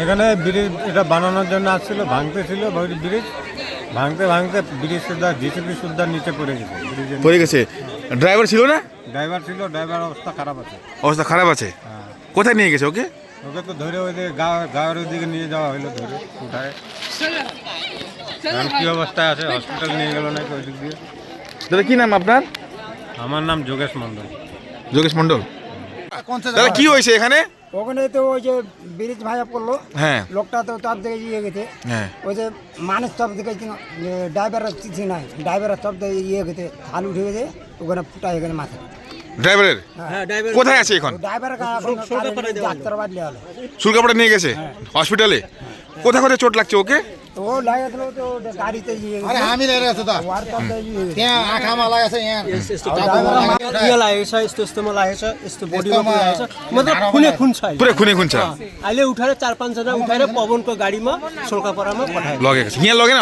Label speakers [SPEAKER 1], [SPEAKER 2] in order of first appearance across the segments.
[SPEAKER 1] এখানে ব্রিজ এটা বানানোর জন্য আসছিল ভাঙতে ছিল ব্রিজ। ভাঙতে ভাঙতে ব্রিজ সুদ্ধা জিসিপি সুদ্ধা নিচে পড়ে গেছে। ব্রিজের
[SPEAKER 2] পড়ে গেছে। ড্রাইভার ছিল না?
[SPEAKER 1] ড্রাইভার ছিল ড্রাইভার অবস্থা খারাপ আছে।
[SPEAKER 2] অবস্থা খারাপ আছে?
[SPEAKER 1] হ্যাঁ।
[SPEAKER 2] কোথায় নিয়ে গেছে ওকে?
[SPEAKER 1] ওকে তো ধরে ওই দিকে গাঁয়ের ওদিকে নিয়ে যাওয়া হলো ধরে উঠায়। এখন কি অবস্থায় আছে? হসপিটাল নিয়ে গেল নাকি ওই দিক দিয়ে?
[SPEAKER 2] দাদা কি নাম আপনার?
[SPEAKER 1] আমার নাম যোগেশ মণ্ডল।
[SPEAKER 2] যোগেশ মন্ডল দাদা কি হয়েছে এখানে?
[SPEAKER 3] ওখানে তো ওই যে ব্রিজ ভাঙা পড়ল
[SPEAKER 2] হ্যাঁ।
[SPEAKER 3] লোকটা তো তার দিকে ইয়ে গেছে।
[SPEAKER 2] হ্যাঁ।
[SPEAKER 3] ওই যে মানুষ সব দিকে ড্রাইভার চিঠি নাই। ড্রাইভারের সব দিকে ইয়ে গেছে হাল উঠে গেছে ওখানে ফুটাই গেছে মাথা।
[SPEAKER 2] ড্রাইভারের কোথায় আছে এখন?
[SPEAKER 3] ড্রাইভার ডাক্তার বাদলে হলো।
[SPEAKER 2] নিয়ে গেছে? হসপিটালে কোথায় কোথায় চোট লাগছে ওকে?
[SPEAKER 4] खुन अहिले। चार पाँचजना उठाएर पवनको गाडीमा सोल्कापरामा
[SPEAKER 2] लगेको छ। यहाँ लगेन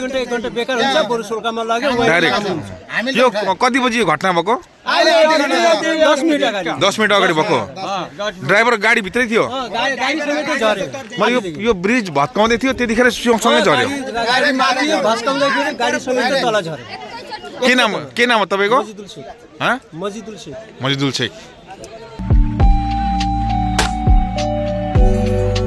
[SPEAKER 4] घन्टा एक घन्टा बेकार हुन्छ बरु सोल्कामा लग्यो
[SPEAKER 2] कति बजी घटना भएको?
[SPEAKER 4] दस मिनट अगाडि
[SPEAKER 2] दस मिनट अगाडि भएको ड्राइभर गाडी भित्रै थियो
[SPEAKER 4] अँ, गाडी गाडी समेत झऱ्यो
[SPEAKER 2] मैले यो यो ब्रिज भत्काउँदै थियो त्यतिखेर सँगै झऱ्यो
[SPEAKER 4] गाडी- गाडी माथि भस्काउँदाखेरि गाडी समेत तल झऱ्यो
[SPEAKER 2] के नाम के नाम हो तपाईँको
[SPEAKER 4] मजिदुल शेख
[SPEAKER 2] हँ
[SPEAKER 4] मजिदुल शेख
[SPEAKER 2] मजिदुल शेख